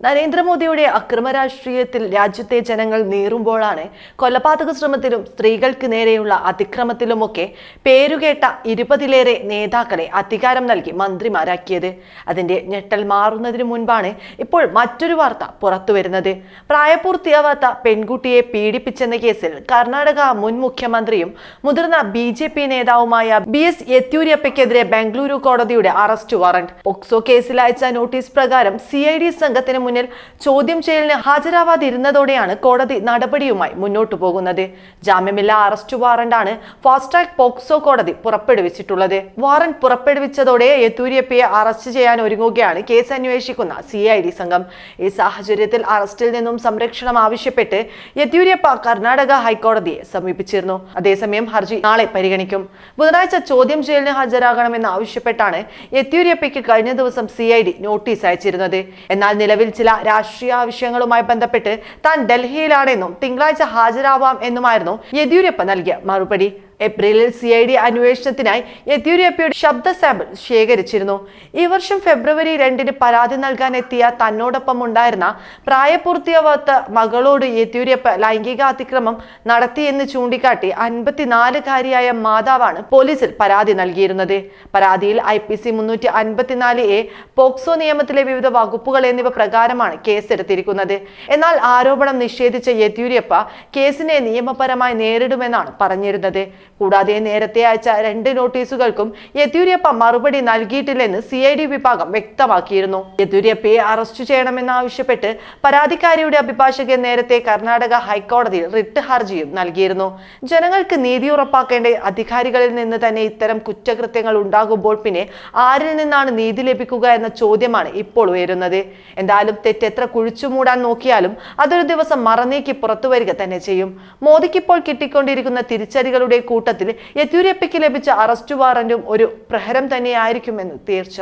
നരേന്ദ്രമോദിയുടെ അക്രമ രാഷ്ട്രീയത്തിൽ രാജ്യത്തെ ജനങ്ങൾ നീറുമ്പോഴാണ് കൊലപാതക ശ്രമത്തിലും സ്ത്രീകൾക്ക് നേരെയുള്ള അതിക്രമത്തിലുമൊക്കെ പേരുകേട്ട ഇരുപതിലേറെ നേതാക്കളെ അധികാരം നൽകി മന്ത്രിമാരാക്കിയത്. അതിന്റെ ഞെട്ടൽ മാറുന്നതിന് മുൻപാണ് ഇപ്പോൾ മറ്റൊരു വാർത്ത പുറത്തുവരുന്നത് പ്രായപൂർത്തിയാവാത്ത പെൺകുട്ടിയെ പീഡിപ്പിച്ചെന്ന കേസിൽ കർണാടക മുൻ മുഖ്യമന്ത്രിയും മുതിർന്ന ബി ജെ പി നേതാവുമായ ബി എസ് യെദ്യൂരപ്പയ്ക്കെതിരെ ബംഗളൂരു കോടതിയുടെ അറസ്റ്റ് വാറന്റ് പോക്സോ കേസിൽ അയച്ച നോട്ടീസ് പ്രകാരം സി ഐ ഡി സംഘത്തിന് മുന്നിൽ ചോദ്യം ചെയ്യലിന് ഹാജരാവാതിരുന്നതോടെയാണ് കോടതി നടപടിയുമായി മുന്നോട്ടു പോകുന്നത്. ജാമ്യമില്ലാ അറസ്റ്റ് വാറന്റാണ് ഫാസ്റ്റ് ട്രാക്ക് പോക്സോ കോടതി പുറപ്പെടുവിച്ചിട്ടുള്ളത്. വാറന്റ് പുറപ്പെടുവിച്ചതോടെ യെത്തൂരിയപ്പയെ അറസ്റ്റ് ചെയ്യാൻ ഒരുങ്ങുകയാണ് കേസ് അന്വേഷിക്കുന്ന സി ഐ ഡി സംഘം. ഈ സാഹചര്യത്തിൽ അറസ്റ്റിൽ നിന്നും സംരക്ഷണം ആവശ്യപ്പെട്ട് യെദ്യൂരപ്പ കർണാടക ഹൈക്കോടതിയെ സമീപിച്ചിരുന്നു. അതേസമയം ഹർജി നാളെ പരിഗണിക്കും. ബുധനാഴ്ച ചോദ്യം ചെയ്യലിന് ഹാജരാകണമെന്ന് ആവശ്യപ്പെട്ടാണ് യെദ്യൂരപ്പയ്ക്ക് കഴിഞ്ഞ ദിവസം സി ഐ ഡി നോട്ടീസ് അയച്ചിരുന്നത്. എന്നാൽ നിലവിൽ ചില രാഷ്ട്രീയ ആവശ്യങ്ങളുമായി ബന്ധപ്പെട്ട് താൻ ഡൽഹിയിലാണെന്നും തിങ്കളാഴ്ച ഹാജരാവാം എന്നുമായിരുന്നു യെദ്യൂരപ്പ നൽകിയ മറുപടി. ഏപ്രിലിൽ സി ഐ ഡി അന്വേഷണത്തിനായി യെദ്യൂരപ്പയുടെ ശബ്ദ സാമ്പിൾ ശേഖരിച്ചിരുന്നു. ഈ വർഷം ഫെബ്രുവരി രണ്ടിന് പരാതി നൽകാൻ എത്തിയ തന്നോടൊപ്പം ഉണ്ടായിരുന്ന പ്രായപൂർത്തിയാവാത്ത മകളോട് യെദ്യൂരപ്പ ലൈംഗിക അതിക്രമം നടത്തിയെന്ന് ചൂണ്ടിക്കാട്ടി അൻപത്തിനാലുകാരിയായ മാതാവാണ് പോലീസിൽ പരാതി നൽകിയിരുന്നത്. പരാതിയിൽ ഐ പി സി മുന്നൂറ്റി അൻപത്തിനാല് എ പോക്സോ നിയമത്തിലെ വിവിധ വകുപ്പുകൾ എന്നിവ പ്രകാരമാണ് കേസെടുത്തിരിക്കുന്നത്. എന്നാൽ ആരോപണം നിഷേധിച്ച യെദ്യൂരപ്പ കേസിനെ നിയമപരമായി നേരിടുമെന്നാണ് പറഞ്ഞിരുന്നത്. കൂടാതെ നേരത്തെ അയച്ച രണ്ട് നോട്ടീസുകൾക്കും യെദ്യൂരപ്പ മറുപടി നൽകിയിട്ടില്ലെന്ന് സി ഐ ഡി വിഭാഗം വ്യക്തമാക്കിയിരുന്നു. യെദ്യൂരപ്പയെ അറസ്റ്റ് ചെയ്യണമെന്നാവശ്യപ്പെട്ട് പരാതിക്കാരിയുടെ അഭിഭാഷകൻ നേരത്തെ കർണാടക ഹൈക്കോടതിയിൽ റിട്ട് ഹർജിയും നൽകിയിരുന്നു. ജനങ്ങൾക്ക് നീതി ഉറപ്പാക്കേണ്ട അധികാരികളിൽ നിന്ന് തന്നെ ഇത്തരം കുറ്റകൃത്യങ്ങൾ ഉണ്ടാകുമ്പോൾ പിന്നെ ആരിൽ നിന്നാണ് നീതി ലഭിക്കുക എന്ന ചോദ്യമാണ് ഇപ്പോൾ ഉയരുന്നത്. എന്തായാലും തെറ്റെത്ര കുഴിച്ചു മൂടാൻ നോക്കിയാലും അതൊരു ദിവസം മറന്നേക്ക് പുറത്തു വരിക തന്നെ ചെയ്യും. മോദിക്കിപ്പോൾ കിട്ടിക്കൊണ്ടിരിക്കുന്ന തിരിച്ചടികളുടെ കൂട്ടത്തിൽ യെദ്യൂരപ്പയ്ക്ക് ലഭിച്ച അറസ്റ്റ് വാറന്റും ഒരു പ്രഹരം തന്നെയായിരിക്കുമെന്ന് തീർച്ച.